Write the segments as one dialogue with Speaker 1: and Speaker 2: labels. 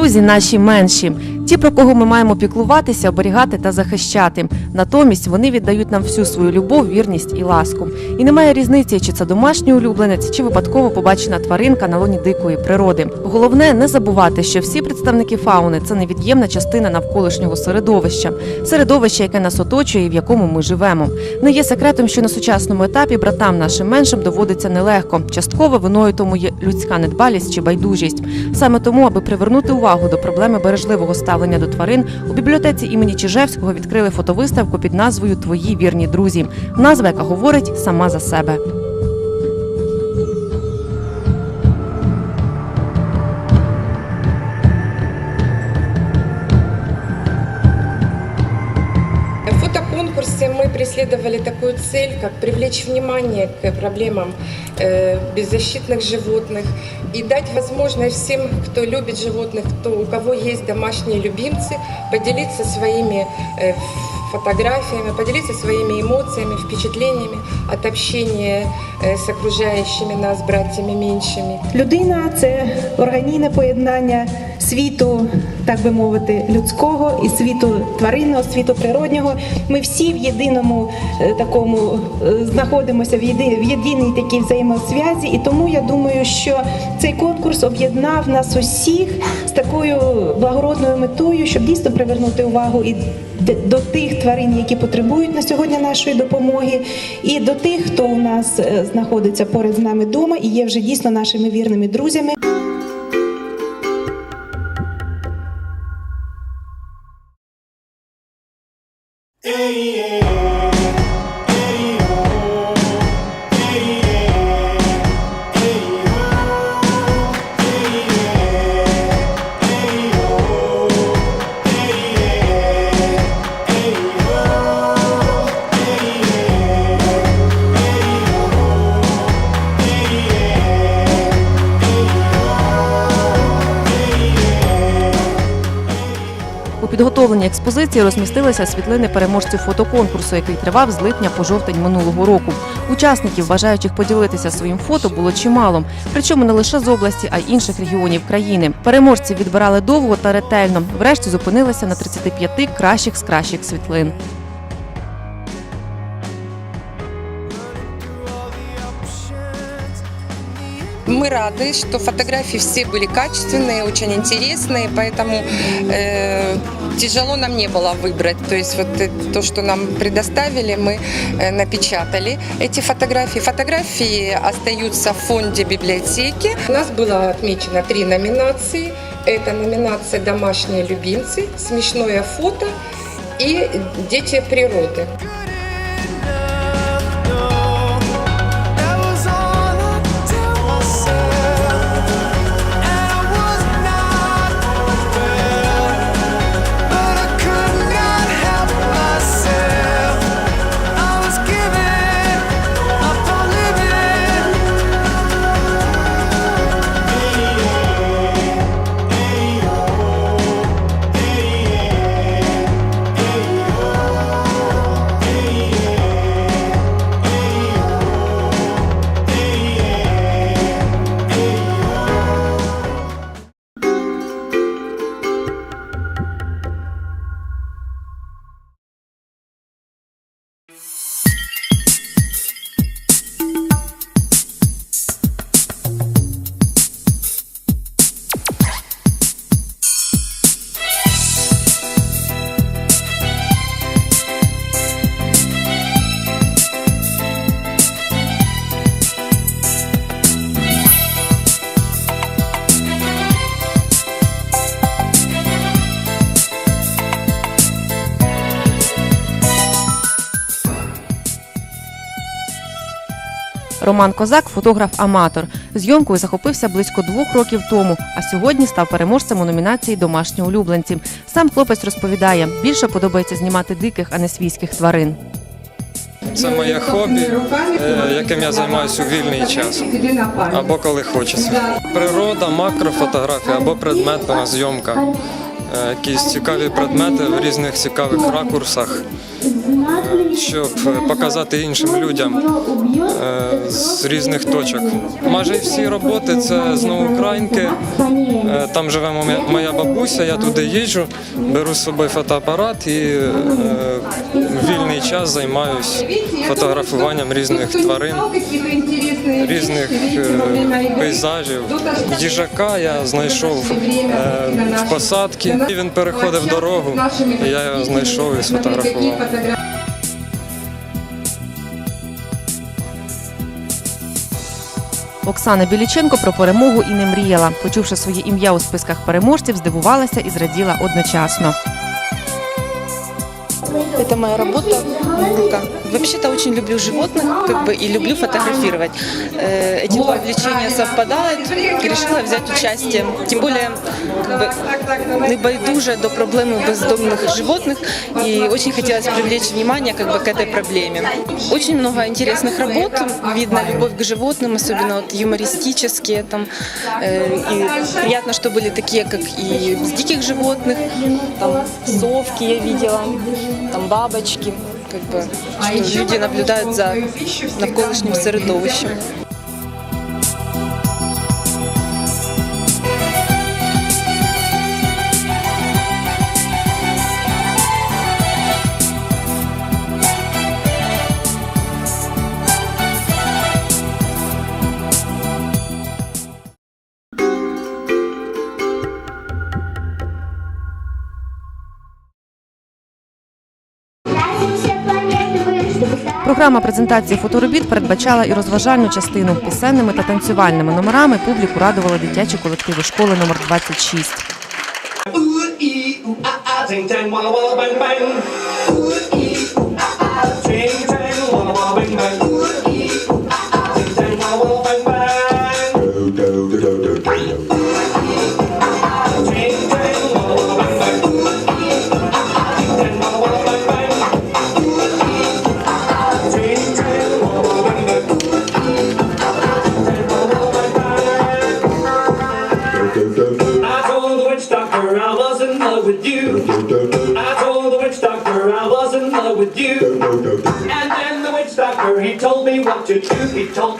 Speaker 1: друзі наші менші, ті, про кого ми маємо піклуватися, оберігати та захищати. Натомість вони віддають нам всю свою любов, вірність і ласку. І немає різниці, чи це домашній улюбленець, чи випадково побачена тваринка на лоні дикої природи. Головне не забувати, що всі представники фауни це невід'ємна частина навколишнього середовища, середовища, яке нас оточує і в якому ми живемо. Не є секретом, що на сучасному етапі братам нашим меншим доводиться нелегко. Частково виною тому є людська недбалість чи байдужість. Саме тому, аби привернути увагу до проблеми бережливого ставлення до тварин, у бібліотеці імені Чижевського відкрили фотовиставку під назвою Твої вірні друзі. Назва, яка говорить сама за себе.
Speaker 2: преследовали такую цель, как привлечь внимание к проблемам э, беззащитных животных и дать возможность всем, кто любит животных, кто, у кого есть домашние любимцы, поделиться своими э, фотографиями, поделиться своими эмоциями, впечатлениями от общения э, с окружающими нас братьями меньшими.
Speaker 3: Людина це органійне поєднання світу, так би мовити, людського і світу тваринного, світу природнього. Ми всі в єдиному е, такому е, знаходимося в єди- в єдиній такій взаємосвязі, і тому я думаю, що цей конкурс об'єднав нас усіх з такою благородною метою, щоб дійсно привернути увагу і до тих тварин, які потребують на сьогодні нашої допомоги, і до тих, хто у нас е, знаходиться поряд з нами вдома і є вже дійсно нашими вірними друзями.
Speaker 1: У підготовленій експозиції розмістилися світлини переможців фотоконкурсу, який тривав з липня по жовтень минулого року. Учасників, бажаючих поділитися своїм фото, було чимало. Причому не лише з області, а й інших регіонів країни. Переможці відбирали довго та ретельно. Врешті зупинилися на 35 кращих з кращих світлин.
Speaker 2: Мы рады, что фотографии все были качественные, очень интересные, поэтому э, тяжело нам не было выбрать. То есть вот э, то, что нам предоставили, мы э, напечатали эти фотографии. Фотографии остаются в фонде библиотеки. У нас было отмечено три номинации. Это номинация «Домашние любимцы», «Смешное фото» и «Дети природы».
Speaker 1: Роман Козак фотограф-аматор. Зйомкою захопився близько двох років тому, а сьогодні став переможцем у номінації Домашні улюбленці. Сам хлопець розповідає, більше подобається знімати диких, а не свійських тварин.
Speaker 4: Це моє хобі, е, яким я займаюся у вільний час або коли хочеться. Природа, макрофотографія або предметна зйомка. Е, Якісь цікаві предмети в різних цікавих ракурсах, щоб показати іншим людям е, з різних точок. Майже всі роботи це з Новоукраїнки. Е, Там живе моя- бабуся, я туди їжджу, беру з собою фотоапарат і е, вільний час займаюсь фотографуванням різних тварин, різних е, пейзажів. Їжака я знайшов е, в посадці. І Він переходив дорогу, і я його знайшов і сфотографував.
Speaker 1: Оксана Біліченко про перемогу і не мріяла. Почувши своє ім'я у списках переможців, здивувалася і зраділа одночасно.
Speaker 5: Это моя работа. Вообще-то очень люблю животных, как бы и люблю фотографировать. Э, Эти два увлечения совпадают. И решила взять участие. Тем более, как бы, не байдуже до проблемы бездомных животных. И очень хотелось привлечь внимание как бы, к этой проблеме. Очень много интересных работ. Видно любовь к животным, особенно вот юмористические. Там, э, и приятно, что были такие, как и с диких животных. Там совки я видела, там бабочки. Как бы, что люди наблюдают за навколишнім середовищем.
Speaker 1: Програма презентації фоторобіт передбачала і розважальну частину пісенними та танцювальними номерами. Публіку радували дитячі колективи школи номер 26.
Speaker 6: truth be told,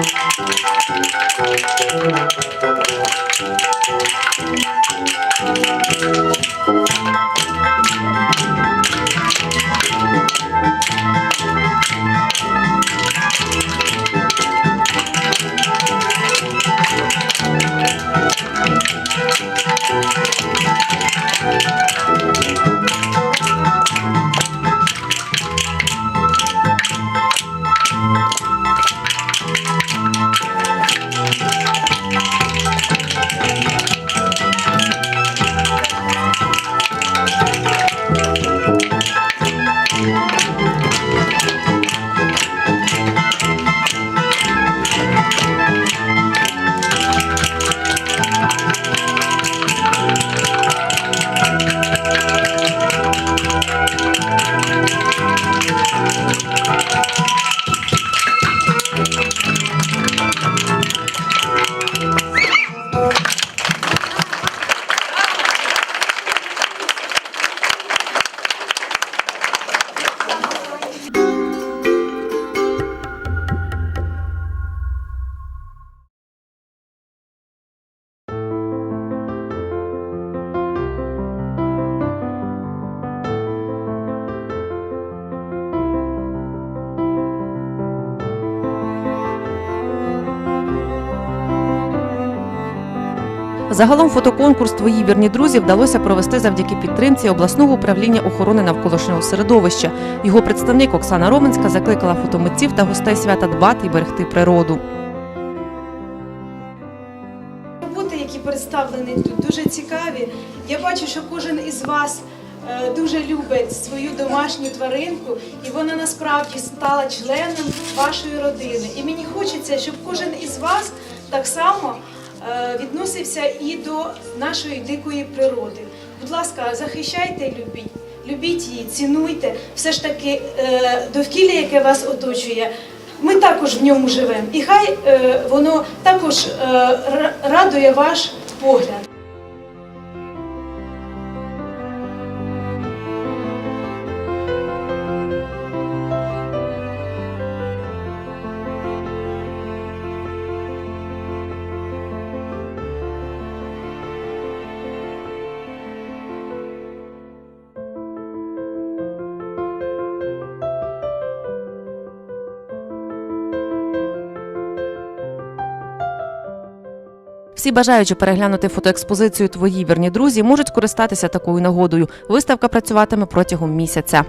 Speaker 6: Thank you.
Speaker 1: Загалом фотоконкурс Твої вірні друзі вдалося провести завдяки підтримці обласного управління охорони навколишнього середовища. Його представник Оксана Роменська закликала фотомитців та гостей свята дбати і берегти природу.
Speaker 7: Роботи, які представлені тут, дуже цікаві. Я бачу, що кожен із вас е, дуже любить свою домашню тваринку, і вона насправді стала членом вашої родини. І мені хочеться, щоб кожен із вас так само відносився і до нашої дикої природи. Будь ласка, захищайте, любіть. Любіть її, цінуйте. Все ж таки е, довкілля, яке вас оточує, ми також в ньому живемо. І хай е, воно також е, радує ваш погляд.
Speaker 1: Всі бажаючи переглянути фотоекспозицію Твої вірні друзі можуть скористатися такою нагодою. Виставка працюватиме протягом місяця.